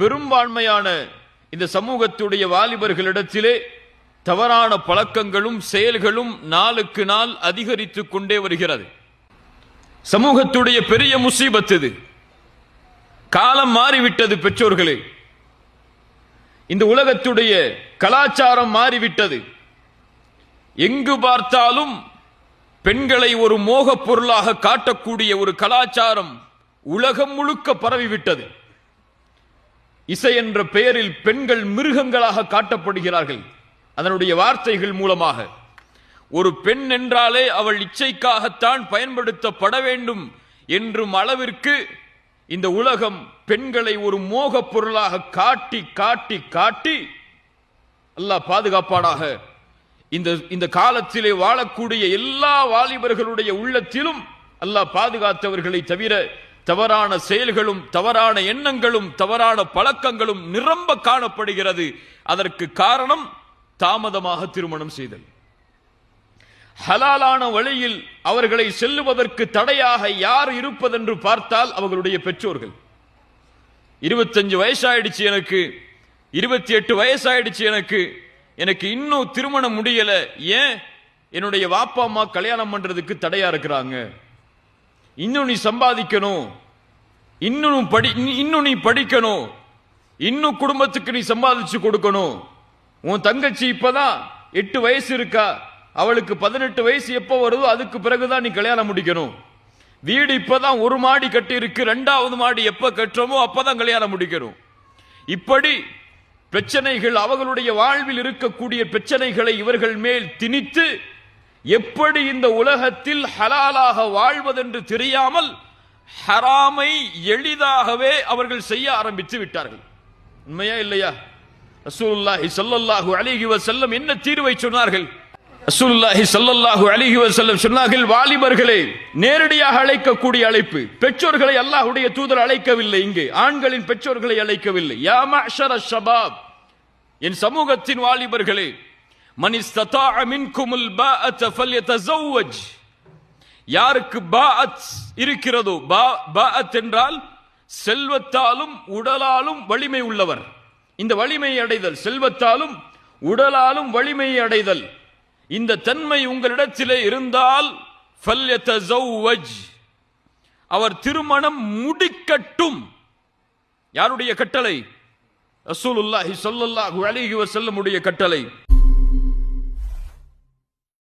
பெரும்பான்மையான இந்த சமூகத்துடைய வாலிபர்களிடத்திலே தவறான பழக்கங்களும் செயல்களும் நாளுக்கு நாள் அதிகரித்து கொண்டே வருகிறது. சமூகத்துடைய பெரிய முசீபத் இது. காலம் மாறிவிட்டது பெற்றோர்களே. இந்த உலகத்துடைய கலாச்சாரம் மாறிவிட்டது. எங்கு பார்த்தாலும் பெண்களை ஒரு மோகப் பொருளாக காட்டக்கூடிய ஒரு கலாச்சாரம் உலகம் முழுக்க பரவிவிட்டது. இசை என்ற பெயரில் பெண்கள் மிருகங்களாக காட்டப்படுகிறார்கள். அதனுடைய வார்த்தைகள் மூலமாக. ஒரு பெண் என்றாலே அவள் இச்சைக்காகத்தான் பயன்படுத்தப்பட வேண்டும் என்றும் அளவிற்கு இந்த உலகம் பெண்களை ஒரு மோகப் பொருளாக காட்டி காட்டி காட்டி அல்லாஹ் பாதுகாப்பாடாக இந்த இந்த காலத்திலே வாழக்கூடிய எல்லா வாலிபர்களுடைய உள்ளத்திலும் அல்லாஹ் பாதுகாத்தவர்களை தவிர தவறான செயல்களும் தவறான எண்ணங்களும் தவறான பழக்கங்களும் நிரம்ப காணப்படுகிறது. அதற்கு காரணம் தாமதமாக திருமணம் செய்தல். ஹலாலான வழியில் அவர்களை செல்லுவதற்கு தடையாக யார் இருப்பதென்று பார்த்தால் அவர்களுடைய பெற்றோர்கள். இருபத்தஞ்சு வயசாயிடுச்சு எனக்கு இருபத்தி எட்டு வயசாயிடுச்சு எனக்கு எனக்கு இன்னும் திருமணம் முடியல. ஏன்? என்னுடைய வாப்பா அம்மா கல்யாணம் பண்றதுக்கு தடையா இருக்கிறாங்க. இன்னும் நீ சம்பாதிக்கணும். இன்னும் படி இன்னும் நீ படிக்கணும். இன்னும் குடும்பத்துக்கு நீ சம்பாதிச்சு கொடுக்கணும். உன் தங்கச்சி இப்பதான் எட்டு வயசு இருக்கா. அவளுக்கு பதினெட்டு வயசு எப்போ வருதோ அதுக்கு பிறகுதான் நீ கல்யாணம் முடிக்கணும். வீடு இப்பதான் ஒரு மாடி கட்டி இருக்கு ரெண்டாவது மாடி எப்ப கட்டுறோமோ அப்பதான் கல்யாணம் முடிக்கணும். இப்படி பிரச்சனைகள் அவர்களுடைய வாழ்வில் இருக்கக்கூடிய பிரச்சனைகளை இவர்கள் மேல் திணித்து எப்படி இந்த உலகத்தில் ஹலாலாக வாழ்வதென்று தெரியாமல் ஹராமை எளிதாகவே அவர்கள் செய்ய ஆரம்பித்து விட்டார்கள். உண்மையா இல்லையா? ரசூலுல்லாஹி ஸல்லல்லாஹு அலைஹி வஸல்லம் என்ன தீர்வை சொன்னார்கள்? ரசூலுல்லாஹி ஸல்லல்லாஹு அலைஹி வஸல்லம் சொன்னார்கள் வாலிபர்களே நேரடியாக அழைக்கக்கூடிய அழைப்பு. பெற்றோர்களை அல்லாஹ்வுடைய தூதர் அழைக்கவில்லை இங்கே. ஆண்களின் பெற்றோர்களை அழைக்கவில்லை. யா மஅஷர ஷபாப். என் சமூகத்தின் வாலிபர்களே மனிஸ்ததா இஸ்ததாஅ மின்குமுல் பாஅத ஃபல்யதஸவ்வஜ் யாருக்கு பாஅத் இருக்கிறதோ பா பாஅத் என்றால் செல்வத்தாலும் உடலாலும் வலிமை உள்ளவர். இந்த வலிமையை அடைதல் செல்வத்தாலும் உடலாலும் வலிமையை அடைதல். இந்த தன்மை உங்களிடத்திலே இருந்தால் அவர் திருமணம் முடிக்கட்டும். யாருடைய கட்டளை? ரசூலுல்லாஹி ஸல்லல்லாஹு அலைஹி வஸல்லமுடைய கட்டளை.